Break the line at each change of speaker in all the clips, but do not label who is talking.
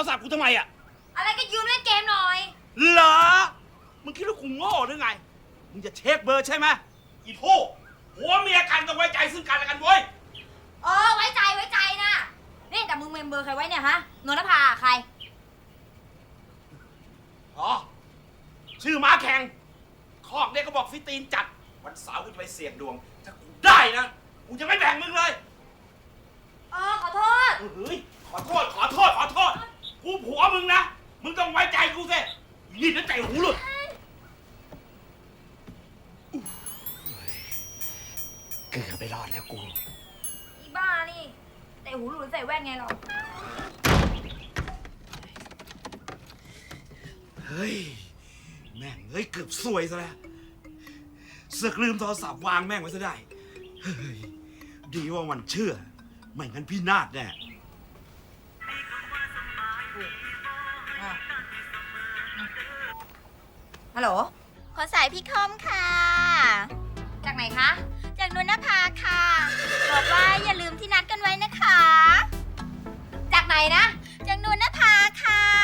รศัพท์กูทำไมอะ
อะไรก็ยืมเล่นเกมหน่อย
เหรอ มึงคิดว่ากูโง่หรือไง มึงจะเช็คเบอร์ใช่ไหมอีโทหัวเมียกันต้องไว้ใจซึ่งกันและกันเว้ย
เออไว้ใจไว้ใจนะนี่แต่มึงเมมเบอร์ใครไว้เนี่ยฮะนนทภาใคร
อ๋อ ชื่อม้าแข่ง คอกเนี่ยก็บอกฟิตีนจัด วันเสาร์กูจะไปเสี่ยงดวง ถ้ากูได้นะ กูจะไม่แบ่งมึงเลย
เออขอโทษ
เฮ้ย ขอโทษ ขอโทษ ขอโทษ กูผัวมึงนะ มึงต้องไว้ใจกูสินี่นั่นใจหูหลุด เกือบไปรอดแล้วกู
อีบ้านี่ แต่หูหลุดใส่แว่นไงเรา
เฮ้ย แม่งเฮ้ยเกือบซวยซะแล้วเสือกลืมโทรศัพท์วางแม่งไว้ซะได้ เฮ้ย ดีว่ามันเชื่อ ไม่งั้นพี่นาดแน่
ฮัลโหล
ขอสายพี่คอมค่ะ
จากไหนคะ
จากนุนภาค่ะ บอกว่าอย่าลืมที่นัดกันไว้นะคะ
จากไหนนะ
จากนุนภาค่ะ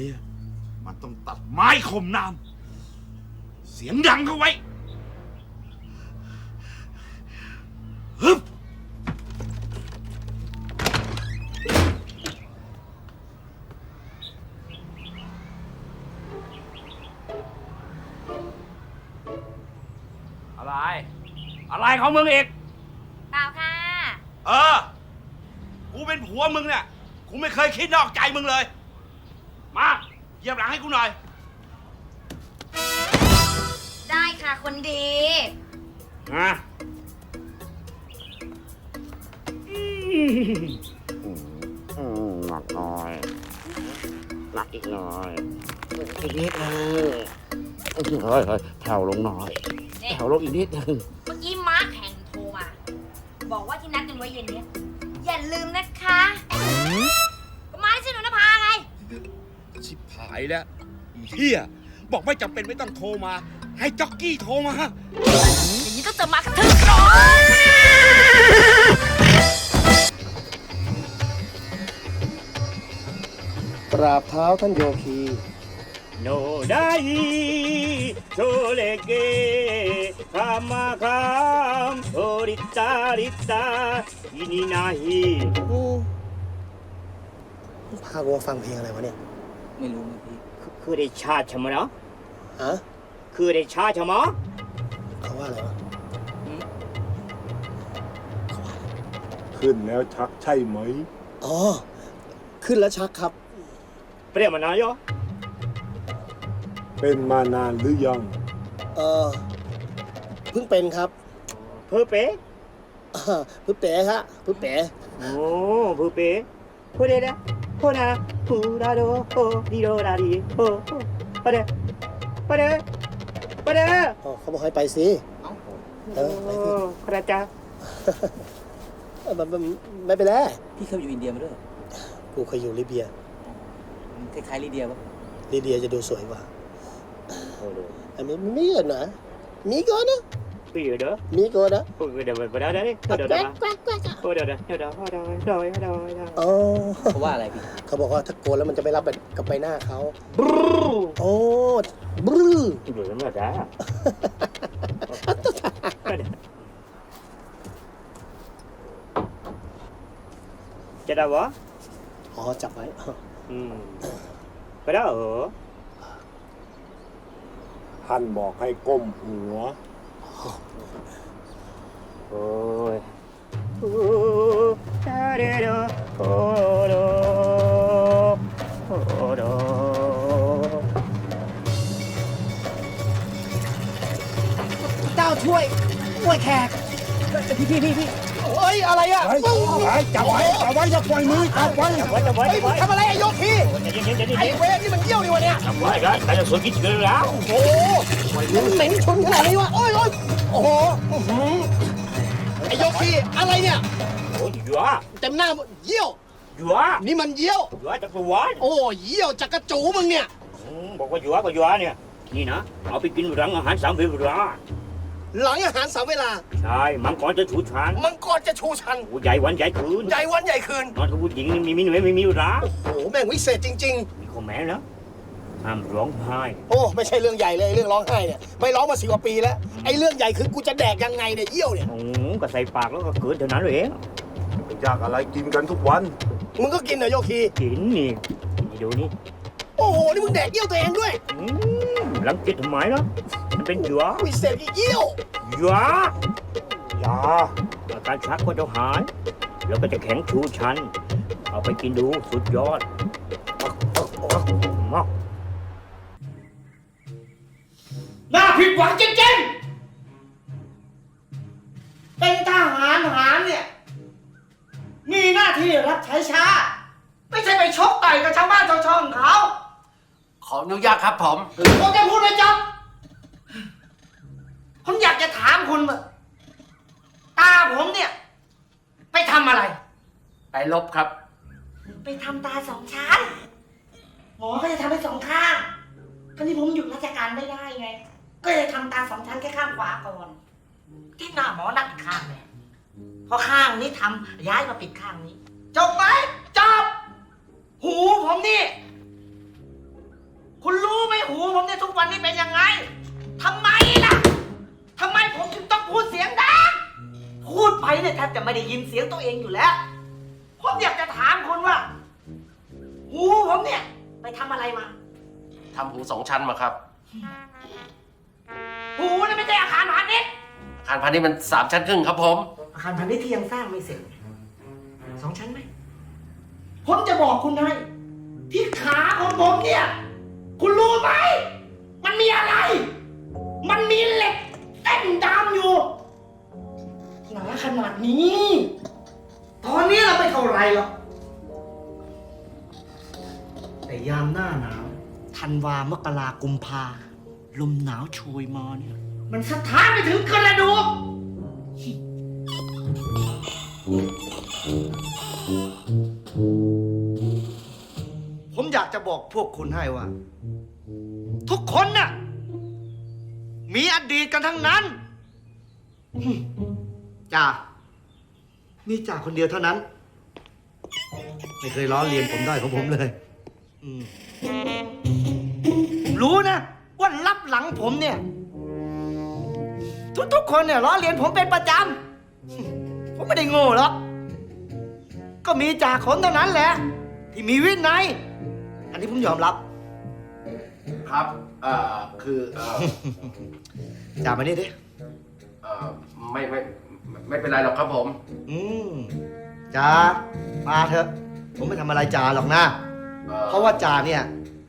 เนี้
ยมั
นต้องตัดไม้ข่มน้ำเสียงดังเข้าไว้ฮึบอะไร อะไรของมึงอีก
เปล่าค่ะ
เออ กูเป็นผัวมึงเนี่ย กูไม่เคยคิดนอกใจมึงเลย มาเหยียบหลังให้กูหน่อย
ได้ค่ะคนดี
ฮะ
อืมหนักหน่อยหนักอีกหน่อยอีกนิดนึงเฮ้ยเฮ้ยแผ่วลงหน่อย
นี่
แผ่วลงอีกนิดนึง
เมื่อกี้มาร์คแข่งโทรมา บอกว่าที่นัดกันไว้เย็นเนี้ยอย่าลืมนะคะ ก็มาที่ชื่อนนภาไง
ชิบหายแล้วอีเฮียบอกไม่จำเป็นไม่ต้องโทรมา ให้จ็อกกี้โทรมา
อย่างนี้ต้องเจอมากระทืบก่อน
กราบเท้าท่านโยคี
โนไดโชเลเกคามาคามโอริตาริตาอินินาฮิ
พากูมาฟังเพลงอะไรวะเนี่ย
คือได้ชาติชะมะเนาะ
ฮะ
คือได้ชาติชะมะ
เขาว่าอะไรวะ
ขึ้นแล้วชักใช่ไหม
อ๋อ ขึ้นแล้วชักครับ
เปรี้ยมันนะโย
เป็นมานานหรือยัง
เออเพิ่งเป็นครับ
เพื่อเป๊
อ่าเพิ่งเป๋ฮะเพิ่งเป๋
โอ้เพื่อเป๊เพื่อเดดะ โคนาปูราโดโอดิโดราดีโอปะเดปะเดปะเด
อ๋อเขาบอกให้ไปสิเออไปสิ
คราจา
เออมันมันไม่เป็นไร
พี่เคยอยู่อินเดียมาด้วยเหรอ
กูเคยอยู่ลิเบีย
มันคล้ายๆลิเดียปะ
ลิเบียจะดูสวยกว่าอันนี้มีก่อนนะ มีก่อนนะ
ปีเด้อ
มีก่อนนะ
Vì ở đó Lý cô đó Ôi người đầu vào đó đấy Ở đó đó Quack quack quack Ôi đó đó Ở đó ở đó ở đó ở đó ở đó
อ๋อ
เพราะว่าอะไรพี่
เขาบอกว่าถ้าโกนแล้วมันจะไม่รับกับใบหน้าเขา Brrrr โอ้บรื้
อ Đuổi lắm là đá Chết đâu bó
อ๋อจับไว้
Cái đó ở
ท่านบอกให้ก้มหัว
โอ้ยโอ้ดาเดโดโอ้โดโอ้โด
เจ้าช่วยช่วยแขกพี่พี่พี่พี่ โอ้ยอะไรอะ
เฮ้ยจับไว้จับไว้อย่าปล่อยมือจับไว้
ไว้จะไว้
เฮ้ย
ไว้
ทำอะไรไอ้โยคี
เดี๋ยวเดี๋ยวเดี๋ยว
ไอ้
เดี๋ยว
เวรนี่มันเยี่ยวนี่วะเนี่ย
ไว้กันแต่จะสวยกินกันแล้ว
โอ้โหมันเหม็นชุนขนาดนี้วะโอ้ยโอ้ยโอ้โหอื้อหือไอ้โยคีอะไรเนี่ย
โอ้ยอยู่อะ
เต็มหน้าหมดเยี่ยว
อหยว
นี่มันเยี่ยว
หยวจักรวาล
โอ้เยี่ยวจักระจูมึงเนี่ย
อืมบอกว่าหยวก็หยวเนี่ยนี่นะเอาไปกินหลังอาหารสามเวลา
หลังอาหารสามเวลา
ใช่มังกรจะฉูดฉาน
มังกรจะชูชัน
โอ้ใหญ่วันใหญ่คืน
ใหญ่วันใหญ่คืน
นอนกับผู้หญิงนี่มีมีหน่วยไม่มีเวลา
โอ้โหแม่งวิเศษจริง
มีข้อแม้นะห้ามร้องไห้
ๆ โอ้ไม่ใช่เรื่องใหญ่เลยเรื่องร้องไห้เนี่ยไม่ร้องมาสิบกว่าปีแล้วไอ้เรื่องใหญ่คือกูจะแดกยังไงเนี่ยเยี่ยวเนี่ย
อืมก็ใส่ปากแล้วก็เกิดเท่านั้นเลยเอง
อยากอะไรกินกันทุกวัน
มึงก็กินเหรอโยคี
กินนี่นี่ดูนี่
โอ้โหนี่มึงแดกเยี่ยวตัวเองด้วย
อืมหลังจิตทำไมล่ะมัน เป็นหยว
วิเศษอีกเยี่ยว
หยว
ยา
อาการชักก็จะหาย แล้วก็จะแข็งชูชัน เอาไปกินดูสุดยอดมาก
น่าผิดหวังจริงๆ เป็นทหารหารเนี่ย มีหน้าที่รับใช้ชาติไม่ใช่ไปชกต่อยกับชาวบ้านชาวช่องเขา
ขออนุญาตครับผม
ผมจะพูดไม่จบ ผมอยากจะถามคุณว่าตาผมเนี่ย ไปทำอะไร
ไปลบครับ
ไปทำตาสองชั้นหมอก็จะทำให้สองข้างก็นี่ผมหยุดราชการไม่ได้ไง ก็เลยทำตาสองชั้นแค่ข้างขวาก่อน ที่หน้าหมอนักอีกข้างเลยพอข้างนี้ทำย้ายมาปิดข้างนี้
จบไหมจบ หูผมนี่ คุณรู้ไหมหูผมเนี่ยทุกวันนี้เป็นยังไงทำไมล่ะ ทำไมผมถึงต้องพูดเสียงดัง
พูดไปเนี่ยแทบจะไม่ได้ยินเสียงตัวเองอยู่แล้ว
ผมอยากจะถามคุณว่า หูผมเนี่ย
ไปทำอะไรมา
ทำหูสองชั้นมาครับ
หูนี่ไม่ใช่อาคารพาณิชย์
อาคารพาณิชย์มันสามชั้นครึ่งครับผม
อาคารพาณิชย์ที่ยังสร้างไม่เสร็จสองชั้นไหม
ผมจะบอกคุณให้ที่ขาของผมเนี่ย คุณรู้ไหม มันมีอะไร มันมีเหล็ก เส้นดำอยู่หนาขนาดนี้ ตอนนี้เราไม่เท่าไรหรอกแต่ยามหน้าหนาวธันวามกรากุมภาลมหนาวโชยมาเนี่ย มันสะท้านไปถึงกระดูกผมอยากจะบอกพวกคุณให้ว่า ทุกคนน่ะ มีอดีตกันทั้งนั้นอืมจ่ามีจ่าคนเดียวเท่านั้น ไม่เคยล้อเลียนผมได้ของผมเลยอืมผมรู้นะว่ารับหลังผมเนี่ย ทุกๆคนเนี่ยล้อเลียนผมเป็นประจำผมไม่ได้โง่หรอกก็มีจ่าขนเท่านั้นแหละ ที่มีวินัยอันนี้ผมยอมรับ
ครับเอ่อคือเอ่อ
จ่ามานี่ดิ
เอ่อไม่ไม่ไม่เป็นไรหรอกครับผม
อืมจ่ามาเถอะ ผมไม่ทำอะไรจ่าหรอกนะ
เอ่อ
เพราะว่าจ่าเนี่ย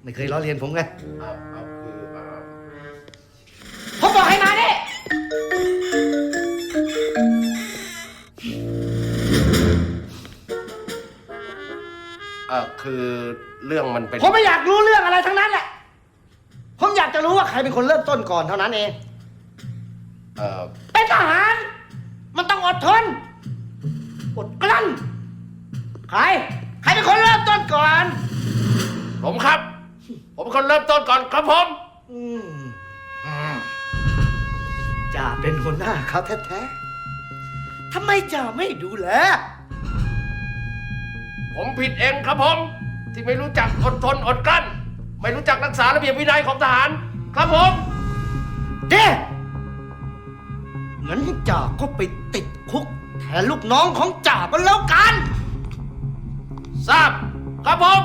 ไม่เคยล้อเลียนผมไง
เอ่อเอ่อคือเอ่อ
ผมบอกให้มาดิ
เอ่อคือเรื่องมันเป็น
ผมไม่อยากรู้เรื่องอะไรทั้งนั้นแหละผมอยาก จะรู้ว่าใครเป็นคนเริ่มต้นก่อนเท่านั้นเอง
เอ่อ
เป็นทหาร มันต้องอดทน อดกลั้น ใคร ใครเป็นคนเริ่มต้นก่อน
ผมครับ ผมเป็นคนเริ่มต้นก่อนครับผม
อืมจ่าเป็นหัวหน้าเขาแท้ๆทำไมจ่าไม่ดูแล
ผมผิดเองครับผม ที่ไม่รู้จักอดทนอดกลั้น ไม่รู้จักรักษาระเบียบวินัยของทหาร ครับผม
เด้งั้นจ่าก็ไปติดคุกแทนลูกน้องของจ่าก็แล้วกัน
ทราบ ครับผม